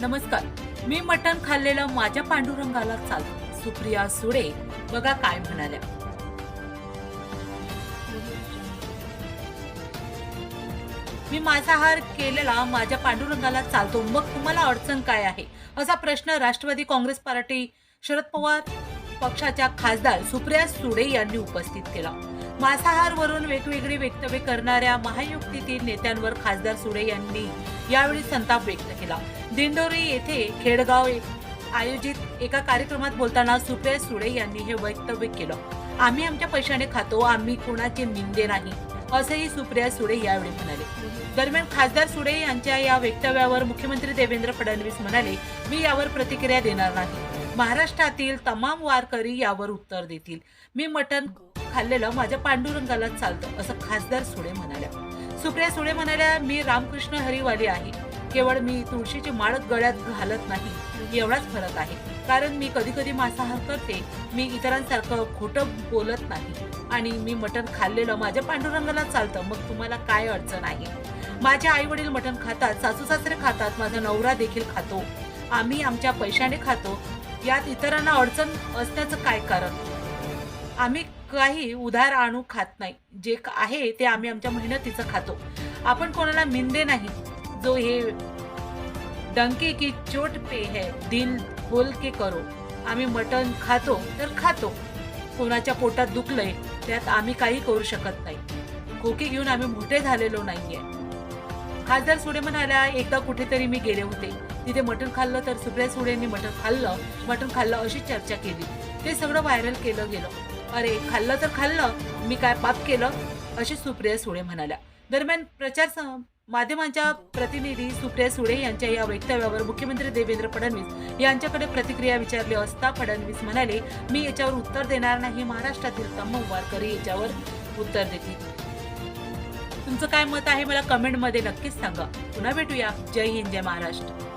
नमस्कार. मी मटण खाल्लेलं माझ्या पांडुरंगाला चाल सुप्रिया सुडे बघा काय म्हणाल्या. मी मांसाहार केलेला माझ्या पांडुरंगाला चालतो. मग तुम्हाला अडचण काय आहे? असा प्रश्न राष्ट्रवादी काँग्रेस पार्टी शरद पवार पक्षाच्या खासदार सुप्रिया सुडे यांनी उपस्थित केला. मांसाहारवरून वेगवेगळी वक्तव्य करणाऱ्या महायुक्तीतील नेत्यांवर खासदार सुळे यांनी यावेळी संताप व्यक्त केला. दिंडोरी येथे खेडगाव आयोजित एका कार्यक्रमात बोलताना सुप्रिया सुळे यांनी हे वक्तव्य केलं. आम्ही आमच्या पैशाने खातो आम्ही कोणाचे निंदे नाही असंही सुप्रिया सुळे यावेळी म्हणाले. दरम्यान खासदार सुळे यांच्या या वक्तव्यावर मुख्यमंत्री देवेंद्र फडणवीस म्हणाले मी यावर प्रतिक्रिया देणार नाही. महाराष्ट्रातील तमाम वारकरी यावर उत्तर देतील. मी मटण खाल्लेलं माझ्या पांडुरंगाला चालतं असं खासदार सुळे म्हणाल्या. सुप्रिया सुळे म्हणाल्या मी रामकृष्ण हरिवाली आहे. केवळ मी तुळशीची माळ गळ्यात घालत नाही एवढाच फरक आहे. कारण मी कधी कधी मांसाहार करते मी इतरांसारखं खोटं बोलत नाही. आणि मी मटण खाल्लेलं माझ्या पांडुरंगाला चालतं मग तुम्हाला काय अडचण आहे? माझे आई वडील मटण खातात सासू सासरे खातात माझा नवरा देखील खातो. आम्ही आमच्या पैशाने खातो. यात इतरांना अडचण असण्याचं काय कारण? आम्ही काही उधार आणू खात नाही. जे आहे ते आम्ही आमच्या मेहनतीचं खातो. आपण कोणाला मिंदे नाही. जो हे डंके की चोट पे है दिल बोल के करो. आम्ही मटण खातो तर खातो. कोणाच्या पोटात दुखलंय त्यात आम्ही काही करू शकत नाही. खोकी घेऊन आम्ही मोठे झालेलो नाहीये. खासदार सुडे म्हणाल्या एकदा कुठेतरी मी गेले होते. तिथे मटण खाल्लं तर सुप्रिया सुडेंनी मटण खाल्लं मटण खाल्लं अशी चर्चा केली. ते सगळं व्हायरल केलं गेलं. अरे खाल्लं तर खाल्लं. मी काय पाप केलं? अशी सुप्रिया सुळे म्हणाल्या. दरम्यान प्रचार माध्यमांच्या प्रतिनिधी सुप्रिया सुळे यांच्या या वक्तव्यावर मुख्यमंत्री देवेंद्र फडणवीस यांच्याकडे प्रतिक्रिया विचारली असता फडणवीस म्हणाले मी याच्यावर उत्तर देणार नाही. महाराष्ट्रातील तमाम वारकरी याच्यावर उत्तर देतील तुमचं काय मत आहे? मला कमेंटमध्ये नक्कीच सांगा. पुन्हा भेटूया. जय हिंद जय महाराष्ट्र.